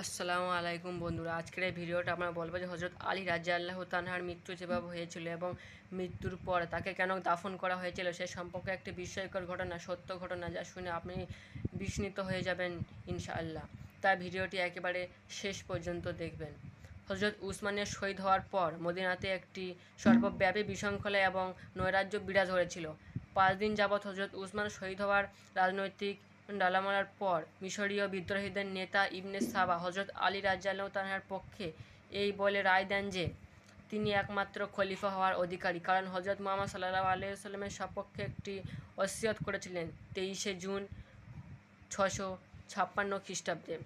আসসালামু আলাইকুম বন্ধুরা। আজকের এই ভিডিওটা আমরা বলব যে হজরত আলী রাজা আল্লাহ তানহার মৃত্যু যেভাবে হয়েছিল এবং মৃত্যুর পর তাকে কেন দাফন করা হয়েছিল সে সম্পর্কে একটি বিস্ময়কর ঘটনা, সত্য ঘটনা যা শুনে আপনি বিস্মিত হয়ে যাবেন ইনশাআল্লাহ। তাই ভিডিওটি একেবারে শেষ পর্যন্ত দেখবেন। হজরত উসমানের শহীদ হওয়ার পর মদিনাতে একটি সর্বব্যাপী বিশৃঙ্খলা এবং নৈরাজ্য বিরাজ হয়েছিল পাঁচ দিন যাবৎ হজরত উসমান শহীদ হওয়ার রাজনৈতিক ডালামারার পর মিশরীয় বিদ্রোহীদের নেতা ইবনে সাবা হজরত আলী রাজ্জাল্লাহ তানহার পক্ষে এই বলে রায় দেন যে, তিনি একমাত্র খলিফা হওয়ার অধিকারী। কারণ হজরত মোহাম্মদ সাল্লাহ আলাইসাল্লামের সপক্ষে একটি ওসিয়ত করেছিলেন তেইশে জুন ছশো ছাপ্পান্ন খ্রিস্টাব্দে।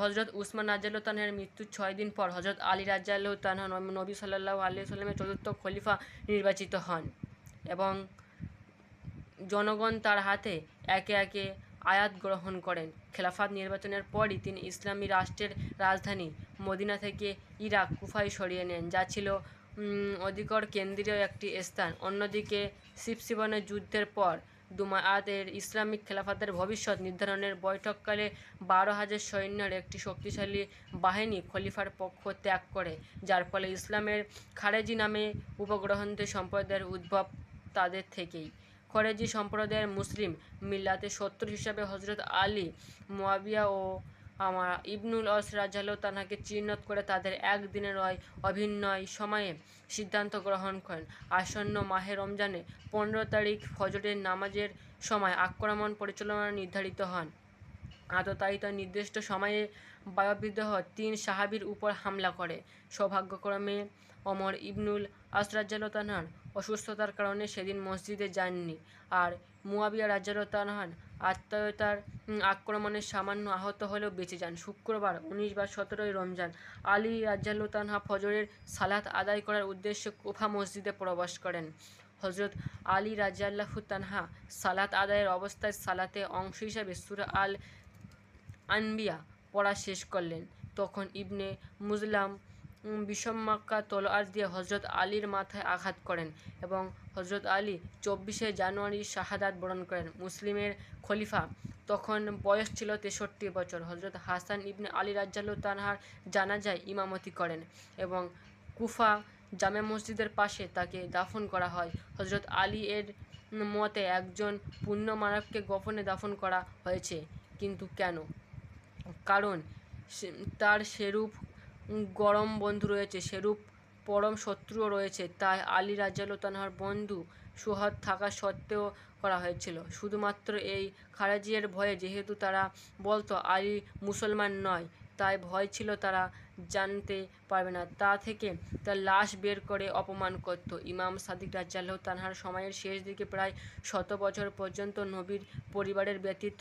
হজরত উসমান রাজ্জাল্লাহ তানহার মৃত্যুর ছয় দিন পর হজরত আলী রাজ্জাল্লাহ তানহা নবী সাল্লাহ সাল্লামের চতুর্থ খলিফা নির্বাচিত হন এবং জনগণ তার হাতে একে একে আয়াত গ্রহণ করেন। খেলাফাত নির্বাচনের পরই তিনি ইসলামী রাষ্ট্রের রাজধানী মদিনা থেকে ইরাক, কুফায় সরিয়ে নেন, যা ছিল অধিকর কেন্দ্রীয় একটি স্থান। অন্যদিকে সিপসিবনের যুদ্ধের পর দুমায়াতের ইসলামিক খেলাফাতের ভবিষ্যৎ নির্ধারণের বৈঠককালে বারো হাজার সৈন্যের একটি শক্তিশালী বাহিনী খলিফার পক্ষ ত্যাগ করে, যার ফলে ইসলামের খারেজি নামে উপগ্রহণদের সম্প্রদায়ের উদ্ভব তাদের থেকেই। খরেজি সম্প্রদায়ের মুসলিম মিল্লাতে সত্তর হিসাবে হজরত আলী, মোয়াবিয়া ও আমার ইবনুল অস রাজাল তানাকে চিহ্নত করে তাদের একদিনের অভিনয় সময়ে সিদ্ধান্ত গ্রহণ করেন। আসন্ন মাহে রমজানে পনেরো তারিখ ফজরের নামাজের সময় আক্রমণ পরিচালনা নির্ধারিত হন। আততায়িত নির্দিষ্ট সময়ে বায়ুবিদ্রোহ তিন সাহাবির উপর হামলা করে। সৌভাগ্যক্রমে অমর ইবনুল আসরাজ্জালতানহান অসুস্থতার কারণে সেদিন মসজিদে যাননি আর মুয়াবিয়া রাজ্জালতানহান আত্মীয়তার আক্রমণে সামান্য আহত হলেও বেঁচে যান। শুক্রবার উনিশ বা সতেরোই রমজান আলী রাজ্জালতানহা ফজরের সালাত আদায় করার উদ্দেশ্যে কোফা মসজিদে প্রবেশ করেন। হজরত আলী রাজিয়াল্লাহু তানহা সালাত আদায়ের অবস্থায় সালাতে অংশ হিসাবে সুরা আল আনবিয়া পড়া শেষ করলেন। তখন ইবনে মুজলাম বিষম্মাক্কা তলোয়ার দিয়ে হজরত আলীর মাথায় আঘাত করেন এবং হজরত আলী চব্বিশে জানুয়ারি শাহাদাত বরণ করেন মুসলিমের খলিফা। তখন বয়স ছিল তেষট্টি বছর। হজরত হাসান ইবনে আলী রাজ্জাল্লু তানহার জানাজায় ইমামতি করেন এবং কুফা জামে মসজিদের পাশে তাকে দাফন করা হয়। হজরত আলী এর মতে একজন পুণ্য মানবকে গোপনে দাফন করা হয়েছে, কিন্তু কেন? কারণ তার সেরূপ গরম বন্ধু রয়েছে, সেরূপ পরম শত্রুও রয়েছে। তাই আলী রাজ্জাল্লাহ তানহার বন্ধু সুহদ থাকা সত্ত্বেও করা হয়েছিল। শুধুমাত্র এই খারাজিয়ের ভয়ে যেহেতু তারা বলতো, আলী মুসলমান নয় তাই ভয় ছিল তারা জানতে পারবে না। তা থেকে তার লাশ বের করে অপমান করত। ইমাম সাদিক রাজ্জাল্লাহ তানহার সময়ের শেষ দিকে প্রায় শত বছর পর্যন্ত নবীর পরিবারের ব্যতীত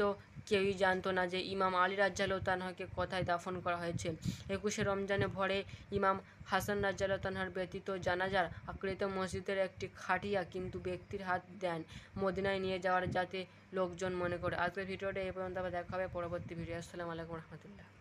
কেউই জানতো না যে ইমাম আলী রাজ্জাল্লাহ তানহাকে কোথায় দাফন করা হয়েছে। একুশে রমজানে ভরে ইমাম হাসান রাজ্জাল্লাহ তানহার ব্যতীত জানাজার আকৃত মসজিদের একটি খাটিয়া কিন্তু ব্যক্তির হাত দেন মদিনায় নিয়ে যাওয়ার যাতে লোকজন মনে করে। আজকের ভিডিওটা এই পর্যন্ত আবার দেখা হবে পরবর্তী ভিডিও। আসসালামু আলাইকুম রহমতুল্লাহ।